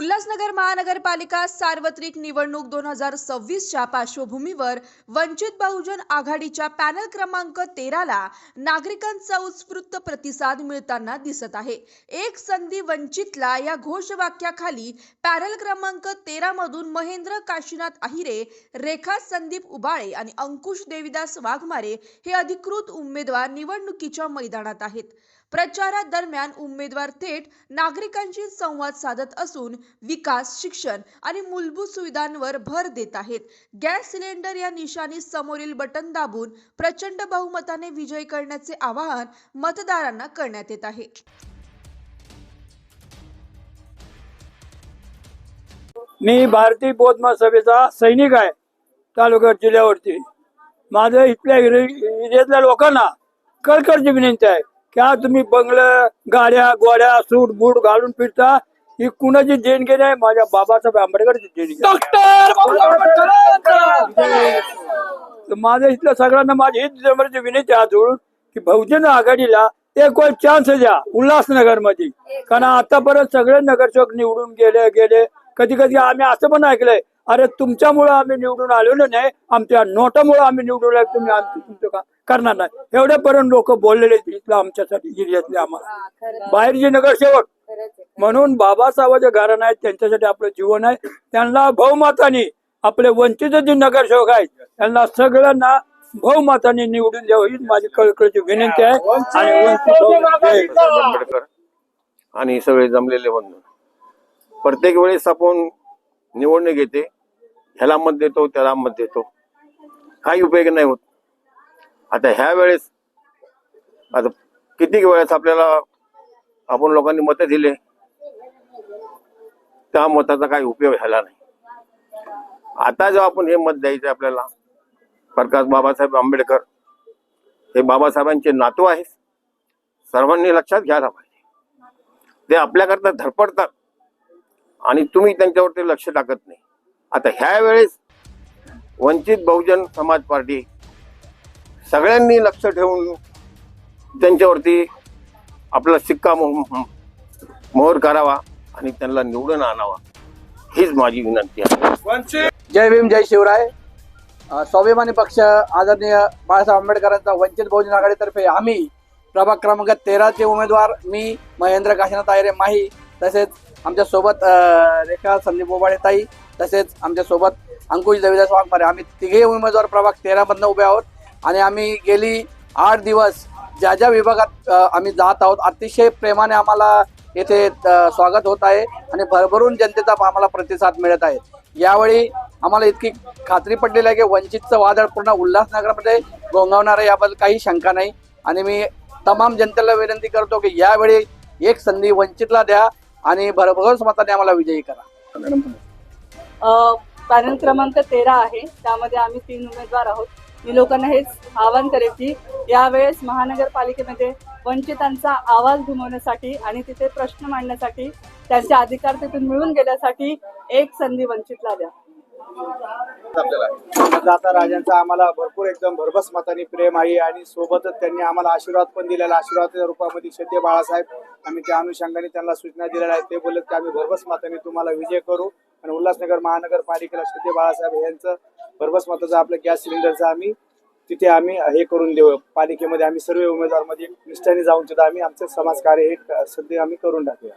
उल्हासनगर महानगरपालिका सार्वत्रिक निवडणूक दोन हजार सव्वीसच्या पार्श्वभूमीवर वंचित बहुजन आघाडीच्या पॅनल क्रमांक तेराला नागरिकांचा उत्स्फूर्त प्रतिसाद मिळताना दिसत आहे. एक संधी वंचितला या घोषवाक्याखाली पॅनल क्रमांक तेरा मधून महेंद्र काशीनाथ अहिरे रेखा संदीप उबाळे आणि अंकुश देविदास वाघमारे हे अधिकृत उमेदवार निवडणुकीच्या मैदानात आहेत. प्रचारादरम्यान उमेदवार थेट नागरिकांशी संवाद साधत असून विकास शिक्षण आणि मूलभूत सुविधांवर भर देत आहेत. गॅस सिलेंडर या निशाणी समोरील बटन दाबून प्रचंड बहुमताने विजय करण्याचे आवाहन मतदारांना करण्यात येत आहे. मी भारतीय बौद्ध सभेचा सैनिक आहे तालुका जिल्ह्यावरती. माझं इथल्या एरि- लोकांना कळकळची विनंती आहे. की तुम्ही बंगलं गाड्या गोड्या सूट बूट घालून फिरता? ही कुणाची देणगी नाही? माझ्या बाबासाहेब आंबेडकरची देणगी आहे. तर माझं इथल्या सगळ्यांना माझी हीच नम्रची विनंती हात जोडून की बहुजन आघाडीला एक वेळ चान्स द्या उल्हासनगरमध्ये कारण आतापर्यंत सगळे नगरसेवक निवडून गेले गेले. कधी कधी आम्ही असं पण ऐकलंय अरे तुमच्यामुळं आम्ही निवडून आलेलो नाही आमच्या नोटामुळे आम्ही निवडून आलो तुम्ही आमचं तुमचं का करणार नाही. एवढ्यापर्यंत लोक बोललेले इथलं आमच्यासाठी जिल्ह्यातले आम्हाला. बाहेरचे नगरसेवक. म्हणून बाबासाहेबाच्या घराणं आहेत त्यांच्यासाठी आपलं जीवन आहे. त्यांना बहुमताने आपले वंचित जे नगरसेवक आहेत त्यांना सगळ्यांना बहुमताने निवडून द्यावं हीच माझी कळकळीची विनंती आहे. आणि आणि सगळे जमलेले बंधू. प्रत्येक वेळेस आपण निवडणूक येते ह्याला मत देतो त्याला मत देतो. काही उपयोग नाही होत. आता ह्या वेळेस आता किती वेळेस आपल्याला आपण लोकांनी मतं दिले? त्या मताचा काही उपयोग झाला नाही. आता जेव्हा आपण हे मत द्यायचं आपल्याला प्रकाश बाबासाहेब आंबेडकर हे बाबासाहेबांचे नातू आहेत. सर्वांनी लक्षात घ्यायला पाहिजे. ते आपल्याकरता धडपडतात आणि तुम्ही त्यांच्यावरती लक्ष टाकत नाही. आता ह्या वेळेस वंचित बहुजन समाज पार्टी सगळ्यांनी लक्ष ठेवून त्यांच्यावरती आपला शिक्का मोहर करावा आणि त्यांना निवडून आणावा. हीच माझी विनंती आहे. जय भीम जय शिवराय. स्वाभिमानी पक्ष आदरणीय बाळासाहेब आंबेडकरांचा वंचित बहुजन आघाडीतर्फे आम्ही प्रभाग क्रमांक तेराचे उमेदवार मी महेंद्र काशीनाथ आयरे माही तसेच आमच्यासोबत रेखा संदीप ओबाळे ताई तसेच आमच्यासोबत अंकुश देविदास वाघमारे. आम्ही तिघे उमेदवार प्रभाग तेरामधनं उभे आहोत. आणि आम्ही गेली आठ दिवस ज्या ज्या विभागात आम्ही जात आहोत अतिशय प्रेमाने आम्हाला येथे स्वागत होत आहे आणि भरभरून जनतेचा आम्हाला प्रतिसाद मिळत आहे. यावेळी आम्हाला इतकी खात्री पडलेली आहे की वंचितचं वादळ पूर्ण उल्हासनगरमध्ये गोंगावणार आहे याबद्दल काही शंका नाही. आणि मी तमाम जनतेला विनंती करतो की यावेळी एक संधी वंचितला द्या आणि भरभर मताने आम्हाला विजयी करा. पॅनल क्रमांक तेरा आहे. त्यामध्ये आम्ही तीन उमेदवार आहोत. मी लोकांना हेच आवाहन करेल की यावेळेस महानगरपालिकेमध्ये वंचितांचा आवाज घुमवण्यासाठी आणि तिथे प्रश्न मांडण्यासाठी त्यांचे अधिकार तिथून मिळून गेल्यासाठी एक संधी वंचितला द्या. जाता राजांचा आम्हाला भरपूर एकदम भरभस मताने प्रेम आहे आणि सोबतच त्यांनी आम्हाला आशीर्वाद पण दिलेला आशीर्वादाच्या रूपामध्ये शेते बाळासाहेब आम्ही त्या अनुषंगाने त्यांना सूचना दिलेल्या आहेत. ते बोलत की आम्ही भरभस मताने तुम्हाला विजय करू. आणि उल्हासनगर महानगरपालिकेला शेते बाळासाहेब यांचं भरभस माताचा आपलं गॅस सिलेंडरचा आम्ही तिथे आम्ही हे करून देऊ. पालिकेमध्ये आम्ही सर्व उमेदवारमध्ये निष्ठाने जाऊन तिथं आम्ही आमचं समाजकार्य हे सध्या आम्ही करून टाकूया.